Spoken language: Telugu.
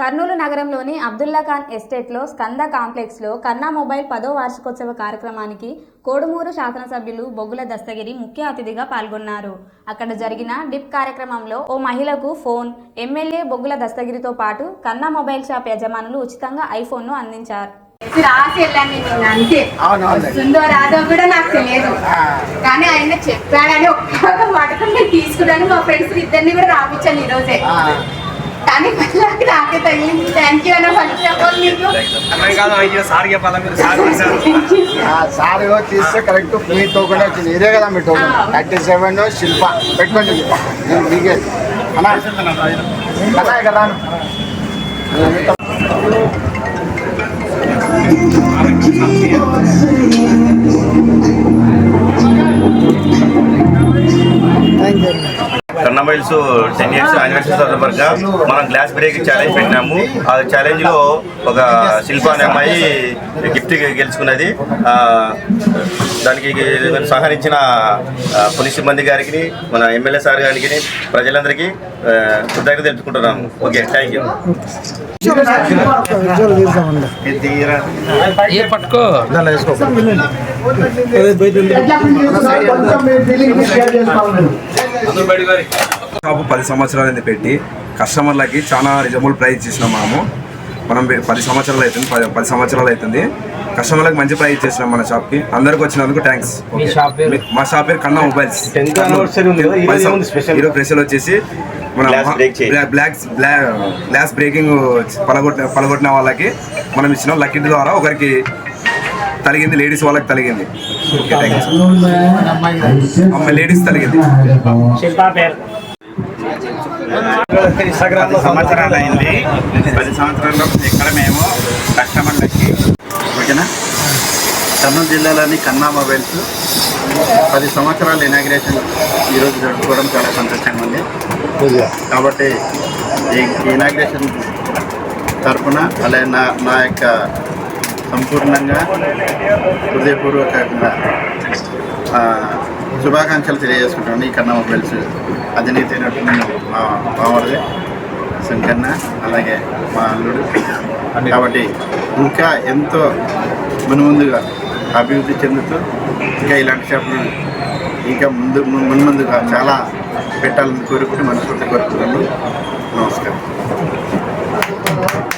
కర్నూలు నగరంలోని అబ్దుల్లా ఖాన్ ఎస్టేట్లో స్కంద కాంప్లెక్స్లో కన్నా మొబైల్ పదో వార్షికోత్సవ కార్యక్రమానికి కోడుమూరు శాసనసభ్యులు బొగ్గుల దస్తగిరి ముఖ్య అతిథిగా పాల్గొన్నారు. అక్కడ జరిగిన డిప్ కార్యక్రమంలో ఓ మహిళకు ఫోన్ ఎమ్మెల్యే బొగ్గుల దస్తగిరితో పాటు కన్నా మొబైల్ షాప్ యజమానులు ఉచితంగా ఐఫోన్ను అందించారు. రాసి వెళ్ళాను నేను అంతే. అవునవును. వస్తుందో రాదో కూడా నాకు తెలియదు. కానీ ఆయన చెప్పాడని ఒక్క నేను తీసుకున్నాను మా ఫ్రెండ్స్ ఇద్దరిని కూడా రాపించాను ఈ రోజే కానీ మళ్ళీ నాకే తగిలింది థ్యాంక్ యూ అన్న ఫస్ట్ ఆఫ్ ఆల్ మీకు అర్థం కాదు అయ్యో సార్ చెప్పాలా మీరు సార్ చేశారు సార్ తీస్తే కరెక్ట్ మీ టోకెన్ వచ్చింది ఇదే కదా మీ టోకెన్ ఆ. థర్టీ సెవెన్ శిల్ప పెట్టుకోండి నేను మీకే అన్నా కదా కదా కన్నమైల్స్ టెన్ ఇయర్స్ యానివర్సరీ సందర్భంగా మనం గ్లాస్ బ్రేక్ ఛాలెంజ్ పెట్టినాము. ఆ ఛాలెంజ్లో ఒక శిల్ప అనే అమ్మాయి గిఫ్ట్ గెలుచుకున్నది. ఆ, దానికి సహకరించిన పోలీస్ సిబ్బంది గారికి మన ఎమ్మెల్యే సార్ గారికి ప్రజలందరికీ కృతజ్ఞత తెలుపుకుంటున్నాము ఓకే థ్యాంక్ యూ. షాపు పది సంవత్సరాలు పెట్టి కస్టమర్లకి చాలా రిజనబుల్ ప్రైస్ ఇచ్చినాం మనము. మనం పది సంవత్సరాలు అవుతుంది పది పది సంవత్సరాలు అవుతుంది. కస్టమర్లకు మంచి ప్రైస్ ఇచ్చేసినాం మన షాప్కి. అందరికి వచ్చినందుకు థ్యాంక్స్ మీ షాప్ పేరు? Shop Kanna mobiles. ఈరోజు స్పెషల్ వచ్చేసి మన. బ్లాక్ గ్లాస్ బ్రేకింగ్ పలగొట్టిన పలగొట్టిన వాళ్ళకి మనం ఇచ్చిన. లక్కీ ద్వారా ఒకరికి తలిగింది లేడీస్ వాళ్ళకి తలిగింది. అమ్మాయి లేడీస్ తలిగింది. సంవత్సరాలు అయింది. పది సంవత్సరాల్లో ఇక్కడ మేము కస్టమర్లకి ఓకేనా? కర్నూలు జిల్లాలోని కన్నా మొబైల్స్ పది సంవత్సరాల ఇనాగ్రేషన్ ఈరోజు జరుపుకోవడం చాలా సంతోషంగా ఉంది. కాబట్టి ఈ ఇనాగ్రేషన్ తరఫున అలాగే నా నా యొక్క సంపూర్ణంగా హృదయపూర్వకంగా శుభాకాంక్షలు తెలియజేసుకుంటాను ఈ కన్నా మొబైల్స్ అధినేత అయినటువంటి మా మామూలుగా శంకన్న అలాగే మా అల్లుడు. కాబట్టి ఇంకా ఎంతో మునుముందుగా అభివృద్ధి చెందుతూ ఇంకా ఇలాంటి షాపులు ఇంకా ముందు మున్ముందుగా చాలా పెట్టాలని కోరుకుంటూ మనస్ఫూర్తి కోరుకుంటున్నాను. నమస్కారం.